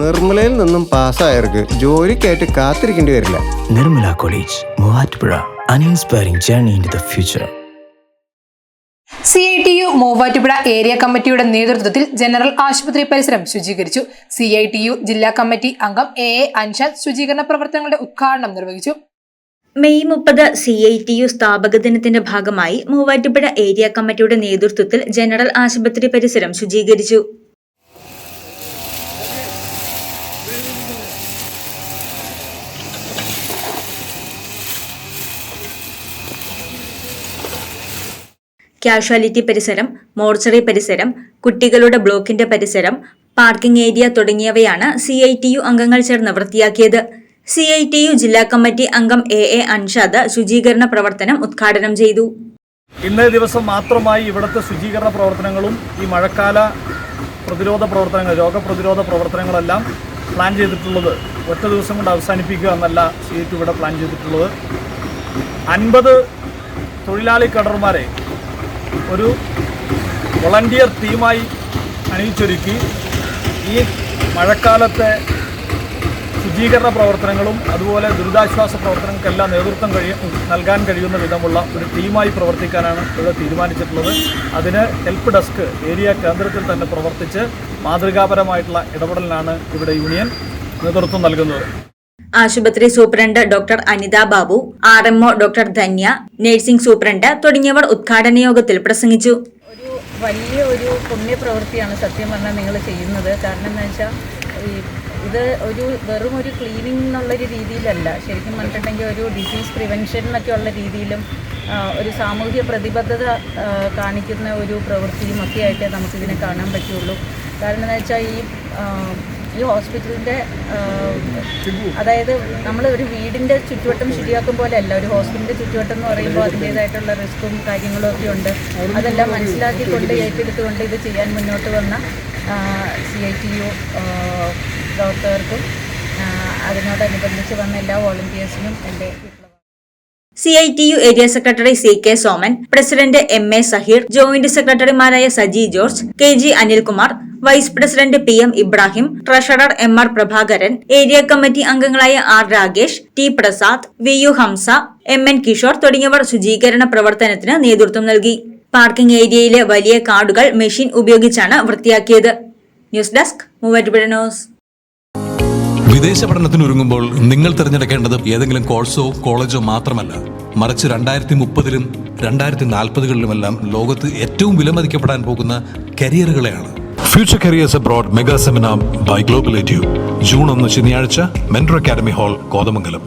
നിർമ്മലയിൽ നിന്നും പാസ്സായവർക്ക് ജോലിക്കായിട്ട് കാത്തിരിക്കേണ്ടി വരില്ല. Nirmala college Muvattupuzha. An inspiring journey in the future future. C I T U Muvattupuzha area കമ്മിറ്റിയുടെ നേതൃത്വത്തിൽ ജനറൽ ആശുപത്രി പരിസരം ശുചീകരിച്ചു. സി ഐ ടി യു ജില്ലാ കമ്മിറ്റി അംഗം എ എ അൻഷാദ് ശുചീകരണ പ്രവർത്തനങ്ങളുടെ ഉദ്ഘാടനം നിർവഹിച്ചു. മെയ് മുപ്പത് സി ഐ ടി യു സ്ഥാപക ദിനത്തിന്റെ ഭാഗമായി മൂവാറ്റുപുഴ ഏരിയ കമ്മിറ്റിയുടെ നേതൃത്വത്തിൽ ജനറൽ ആശുപത്രി പരിസരം ശുചീകരിച്ചു. കാഷ്വാലിറ്റി പരിസരം മോർച്ചറി പരിസരം കുട്ടികളുടെ ബ്ലോക്കിന്റെ പരിസരം പാർക്കിംഗ് ഏരിയ തുടങ്ങിയവയാണ് സി ഐ ടി യു അംഗങ്ങൾ ചേർന്ന് വൃത്തിയാക്കിയത്. സി ഐ ടി യു ജില്ലാ കമ്മിറ്റി അംഗം എ എ അൻഷാദ് ശുചീകരണ പ്രവർത്തനം ഉദ്ഘാടനം ചെയ്തു. ഇന്നേ ദിവസം മാത്രമായി ഇവിടുത്തെ ശുചീകരണ പ്രവർത്തനങ്ങളും ഈ മഴക്കാല പ്രതിരോധ പ്രവർത്തനങ്ങൾ രോഗപ്രതിരോധ പ്രവർത്തനങ്ങളെല്ലാം പ്ലാൻ ചെയ്തിട്ടുള്ളത്. ഒറ്റ ദിവസം കൊണ്ട് അവസാനിപ്പിക്കുക എന്നല്ല സീറ്റ് ഇവിടെ പ്ലാൻ ചെയ്തിട്ടുള്ളത്. അൻപത് തൊഴിലാളി കടർമാരെ ഒരു വളണ്ടിയർ ടീമായി അണിയിച്ചൊരുക്കി. ഈ മഴക്കാലത്തെ ശുചീകരണ പ്രവർത്തനങ്ങളും അതുപോലെ ദുരിതാശ്വാസ പ്രവർത്തനങ്ങൾക്കെല്ലാം നേതൃത്വം കഴിയ നൽകാൻ കഴിയുന്ന വിധമുള്ള ഒരു ടീമായി പ്രവർത്തിക്കാനാണ് ഇവിടെ തീരുമാനിച്ചിട്ടുള്ളത്. അതിന് ഹെൽപ്പ് ഡെസ്ക് ഏരിയ കേന്ദ്രത്തിൽ തന്നെ പ്രവർത്തിച്ച് മാതൃകാപരമായിട്ടുള്ള ഇടപെടലിനാണ് ഇവിടെ യൂണിയൻ നേതൃത്വം നൽകുന്നത്. ആശുപത്രി superintendent doctor Anitha Babu R MO doctor Dhanya nursing superintendent തുടങ്ങിയവർ ഉദ്ഘാടന യോഗത്തിൽ പ്രസംഗിച്ചു. ഒരു വലിയ ഒരു പുണ്യപ്രവൃത്തിയാണ് സത്യം പറഞ്ഞാൽ നിങ്ങൾ ചെയ്യുന്നത്. കാരണം എന്താ വെച്ചാൽ ഇത് ഒരു വെറും ഒരു ക്ലീനിങ് എന്നുള്ളൊരു രീതിയിലല്ല. ശരിക്കും പറഞ്ഞിട്ടുണ്ടെങ്കിൽ ഒരു ഡിസീസ് പ്രിവെൻഷൻ എന്നൊക്കെ ഉള്ള രീതിയിലും ഒരു സാമൂഹ്യ പ്രതിബദ്ധത കാണിക്കുന്ന ഒരു പ്രവൃത്തിയും ഒക്കെ ആയിട്ടേ നമുക്കിതിനെ കാണാൻ പറ്റുള്ളൂ. കാരണം എന്താ വെച്ചാൽ ഈ ഈ ഹോസ്പിറ്റലിന്റെ അതായത് നമ്മൾ ഒരു വീടിന്റെ ചുറ്റുവട്ടം ശരിയാക്കും പോലെ അല്ല ഒരു ഹോസ്പിറ്റലിന്റെ ചുറ്റുവട്ടം എന്ന് പറയുമ്പോൾ അതിന്റേതായിട്ടുള്ള റിസ്ക്കും കാര്യങ്ങളും ഒക്കെ ഉണ്ട്. അതെല്ലാം മനസ്സിലാക്കിക്കൊണ്ട് ഏറ്റെടുത്തുകൊണ്ട് ഇത് ചെയ്യാൻ മുന്നോട്ട് വന്ന സി ഐ ടി യു പ്രവർത്തകർക്കും അതിനോടനുബന്ധിച്ച് വന്ന എല്ലാ വോളണ്ടിയേഴ്സിനും എന്റെ C I T U area secretary C K Soman president M A Saheer joint സെക്രട്ടറിമാരായ Saji George K G Anilkumar vice president P M Ibrahim treasurer M R Prabhakaran area committee അംഗങ്ങളായ R Rakesh T Prasad V U Hamsa M N Kishore തുടങ്ങിയവർ ശുചീകരണ പ്രവർത്തനത്തിന് നേതൃത്വം നൽകി. Parking ഏരിയയിലെ വലിയ കാർഡുകൾ മെഷീൻ ഉപയോഗിച്ചാണ് വൃത്തിയാക്കിയത്. News desk Muvattupuzha news. വിദേശ പഠനത്തിനൊരുങ്ങുമ്പോൾ നിങ്ങൾ തിരഞ്ഞെടുക്കേണ്ടത് ഏതെങ്കിലും കോഴ്സോ കോളേജോ മാത്രമല്ല. മറിച്ച് രണ്ടായിരത്തി മുപ്പതിലും രണ്ടായിരത്തി നാൽപ്പതുകളിലുമെല്ലാം ലോകത്ത് ഏറ്റവും വിലമതിക്കപ്പെടാൻ പോകുന്ന കരിയറുകളെയാണ്. Future careers abroad mega seminar by global edu June ഒന്ന് ശനിയാഴ്ച മെൻഡർ അക്കാദമി ഹാൾ കോതമംഗലം.